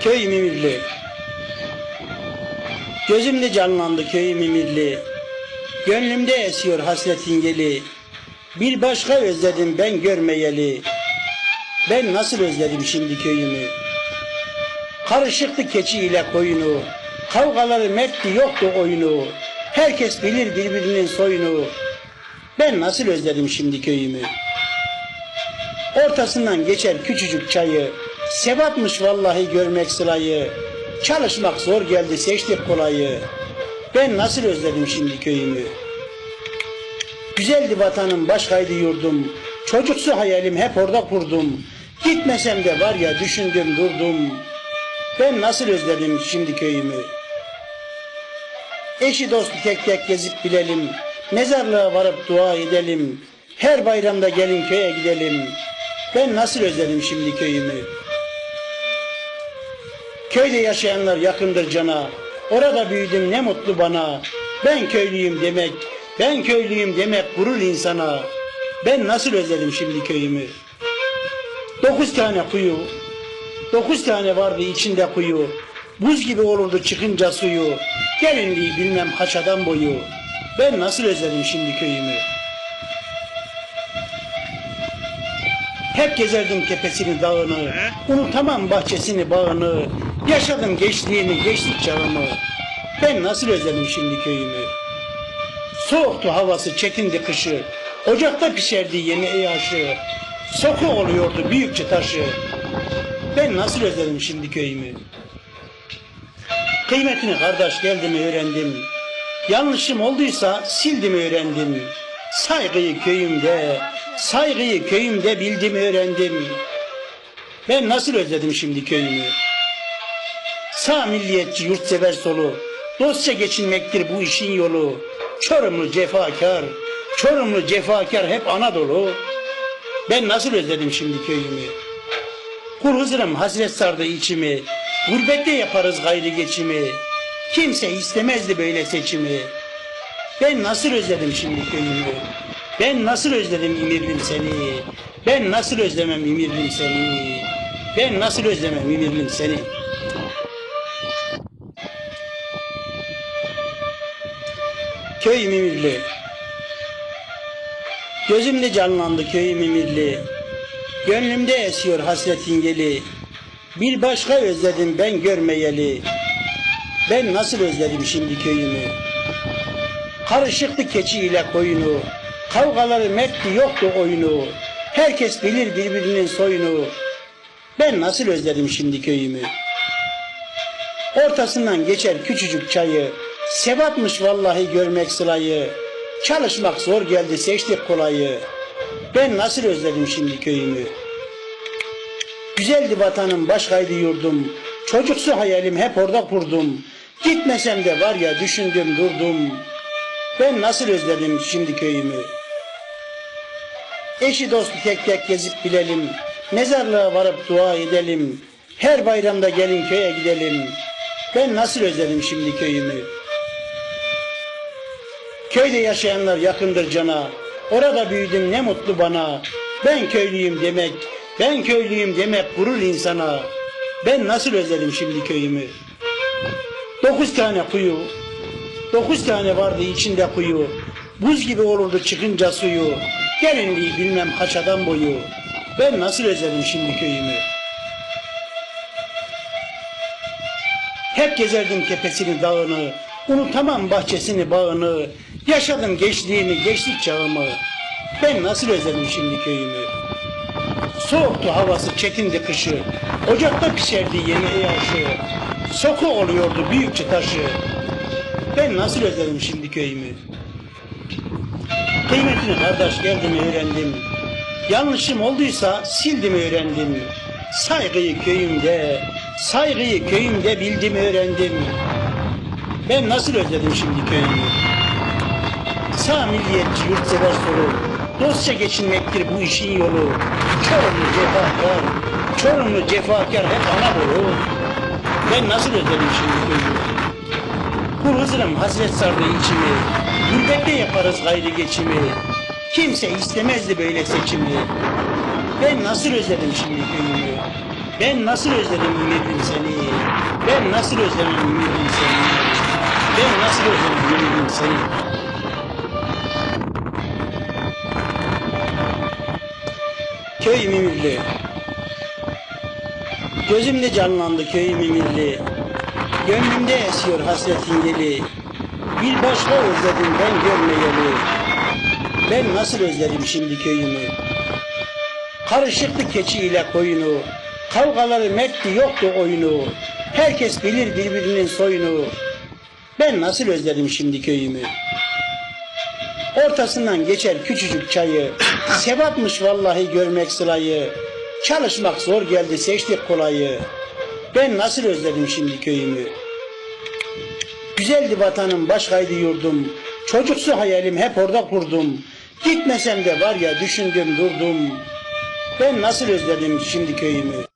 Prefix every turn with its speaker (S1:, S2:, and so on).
S1: Köy Mimirli Gözümde canlandı köy Mimirli Gönlümde esiyor hasretin yeli Bir başka özledim ben görmeyeli. Ben nasıl özledim şimdi köyümü? Karışıktı keçi ile koyunu. Kavgaları mertti yoktu oyunu. Herkes bilir birbirinin soyunu. Ben nasıl özledim şimdi köyümü Ortasından geçer küçücük çayı. Sevapmış vallahi görmek sılayı. Çalışmak zor geldi seçtik kolayı. Ben nasıl özledim şimdi köyümü. Güzeldi vatanım başkaydı yurdum. Çocuksu hayalim hep orada kurdum. Gitmesem de var ya düşündüm durdum. Ben nasıl özledim şimdi köyümü. Eşi dostu tek tek gezip bilelim. Mezarlığa varıp dua edelim. Her bayramda gelin köye gidelim. Ben nasıl özledim şimdi köyümü. Köyde yaşayanlar yakındır cana. Orada büyüdüm ne mutlu bana. Ben köylüyüm demek, ben köylüyüm demek gurur insana. Ben nasıl özledim şimdi köyümü. Dokuz tane kuyu, dokuz tane vardı içinde kuyu. Buz gibi olurdu çıkınca suyu. Gelinliği bilmem kaç adam boyu. Ben nasıl özledim şimdi köyümü. Hep gezerdim tepesini dağını, unutamam bahçesini bağını, yaşadım gençliğini, gençlik çağımı. Ben nasıl özledim şimdi köyümü. Soğuktu havası, çekindi kışı, ocakta pişerdi yeni aşı, soku oluyordu büyükçe taşı. Ben nasıl özledim şimdi köyümü. Kıymetini kardeş geldim öğrendim. Yanlışım olduysa sildim öğrendim. Saygıyı köyümde, saygıyı köyümde bildim öğrendim. Ben nasıl özledim şimdi köyümü. Sağ milliyetçi yurtsever solu. Dostça geçinmektir bu işin yolu. Çorumlu cefakar, Çorumlu cefakar hep Anadolu. Ben nasıl özledim şimdi köyümü. Kul hızırım hasret sardı içimi. Gurbette yaparız gayri geçimi. Kimse istemezdi böyle seçimi. Ben nasıl özledim şimdi köyümü. Ben nasıl özledim İmirlim seni. Ben nasıl özlemem İmirlim seni. Ben nasıl özlemem İmirlim seni. Köy Mimirli Gözümde canlandı köy Mimirli Gönlümde esiyor hasretin yeli Bir başka özledim ben görmeyeli Ben nasıl özledim şimdi köyümü Karışıktı keçi ile koyunu Kavgaları mertti yoktu oyunu Herkes bilir birbirinin soyunu Ben nasıl özledim şimdi köyümü Ortasından geçer küçücük çayı. Sevapmış vallahi görmek sılayı. Çalışmak zor geldi seçtik kolayı. Ben nasıl özledim şimdi köyümü. Güzeldi vatanım başkaydı yurdum. Çocuksu hayalim hep orada kurdum. Gitmesem de var ya düşündüm durdum. Ben nasıl özledim şimdi köyümü. Eşi dostu tek tek gezip bilelim. Mezarlığa varıp dua edelim. Her bayramda gelin köye gidelim. Ben nasıl özledim şimdi köyümü. Köyde yaşayanlar yakındır cana. Orada büyüdüm ne mutlu bana. Ben köylüyüm demek, ben köylüyüm demek gurur insana. Ben nasıl özledim şimdi köyümü. Dokuz tane kuyu, dokuz tane vardı içinde kuyu. Buz gibi olurdu çıkınca suyu. Gelinliği bilmem kaç adam boyu. Ben nasıl özledim şimdi köyümü. Hep gezerdim tepesini dağını, unutamam bahçesini bağını, yaşadım gençliğini, gençlik çağımı. Ben nasıl özledim şimdi köyümü. Soğuktu havası, çekindi kışı, ocakta pişerdi yeni aşı, soku oluyordu büyükçe taşı. Ben nasıl özledim şimdi köyümü. Kıymetini kardeş geldim öğrendim. Yanlışım olduysa sildim öğrendim. Saygıyı köyümde, saygıyı köyümde bildim öğrendim. Ben nasıl özledim şimdi köyümü. Sağ milliyetçi yurtsever solu. Dostça geçinmektir bu işin yolu. Çorumlu cefakar, Çorumlu cefakar hep Anadolu. Ben nasıl özledim şimdi köyümü. Kul hızırım hasret sardı içimi. Gurbette yaparız gayri geçimi. Kimse istemezdi böyle seçimi. Ben nasıl özledim şimdi köyümü? Ben nasıl özledim ümidim seni? Ben nasıl özledim ümidim seni? Ben nasıl özledim ümidim seni? Köy Mimirli Gözümde canlandı köy Mimirli Gönlümde esiyor hasretin yeli Bir başka özledim ben görmeyeli Ben nasıl özledim şimdi köyümü Karışıktı keçi ile koyunu Kavgaları mertti yoktu oyunu Herkes bilir birbirinin soyunu Ben nasıl özledim şimdi köyümü Ortasından geçer küçücük çayı. Sevapmış vallahi görmek sırayı. Çalışmak zor geldi seçtik kolayı. Ben nasıl özledim şimdi köyümü. Güzeldi vatanım başkaydı yurdum. Çocuksu hayalim hep orada kurdum. Gitmesem de var ya düşündüm durdum. Ben nasıl özledim şimdi köyümü.